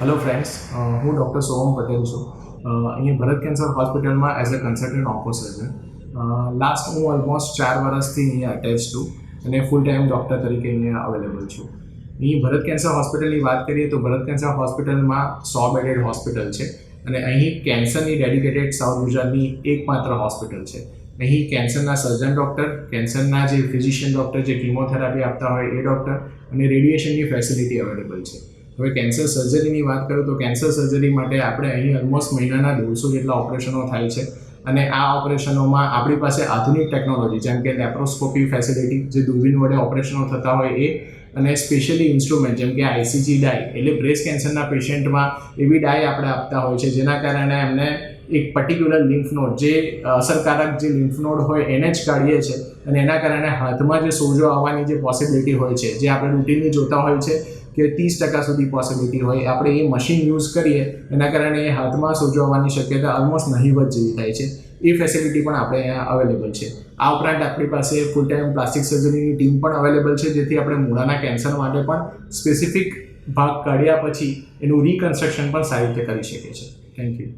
Hello friends હું doctor Soham Patel છું. અહીંયા ભરત કેન્સર હોસ્પિટલમાં એઝ અ કન્સલ્ટન્ટ ઓફિસર છે. લાસ્ટ હું ઓલમોસ્ટ ચાર વર્ષથી અહીંયા અટેચ છું અને ફૂલ ટાઈમ ડૉક્ટર તરીકે અહીંયા અવેલેબલ છું. અહીં ભરત કેન્સર હોસ્પિટલની વાત કરીએ તો ભરત કેન્સર હોસ્પિટલમાં સો બેડેડ હોસ્પિટલ છે અને અહીં કેન્સરની ડેડિકેટેડ સાઉથ ગુજરાતની એકમાત્ર હોસ્પિટલ છે. અહીં કેન્સરના સર્જન ડૉક્ટર કેન્સરના જે ફિઝિશિયન ડૉક્ટર જે કીમોથેરાપી આપતા હોય એ ડૉક્ટર અને રેડિયેશનની ફેસિલિટી અવેલેબલ છે. હવે કેન્સર સર્જરીની વાત કરું તો કેન્સર સર્જરી માટે આપણે અહીં ઓલમોસ્ટ મહિનાના દોઢસો જેટલા ઓપરેશનો થાય છે. અને આ ઓપરેશનોમાં આપણી પાસે આધુનિક ટેકનોલોજી જેમ કે લેપ્રોસ્કોપી ફેસિલિટી જે દૂરબીન વડે ઓપરેશનો થતા હોય એ, અને સ્પેશિયલી ઇન્સ્ટ્રુમેન્ટ જેમ કે આઈસીજી ડાય એટલે બ્રેસ્ટ કેન્સરના પેશન્ટમાં એવી ડાય આપણે આપતા હોય છે, જેના કારણે એમને એક પર્ટિક્યુલર લિમ્ફ નોડ જે અસરકારક જે લિમ્ફ હોય એને જ કાઢીએ છીએ અને એના કારણે હાથમાં જે સોજો આવવાની જે પોસિબિલિટી હોય છે, જે આપણે રૂટીનલી જોતા હોય છે કે ત્રીસ ટકા સુધી પોસિબિલિટી હોય, આપણે એ મશીન યુઝ કરીએ, એના કારણે એ હાથમાં સોજો શક્યતા ઓલમોસ્ટ નહીવત જેવી થાય છે. એ ફેસિલિટી પણ આપણે અહીંયા અવેલેબલ છે. આ ઉપરાંત આપણી પાસે ફૂલ ટાઈમ પ્લાસ્ટિક સર્જરીની ટીમ પણ અવેલેબલ છે, જેથી આપણે મૂળાના કેન્સર માટે પણ સ્પેસિફિક ભાગ કાઢ્યા પછી એનું રિકન્સ્ટ્રક્શન પણ સારી રીતે કરી શકીએ છીએ. Thank you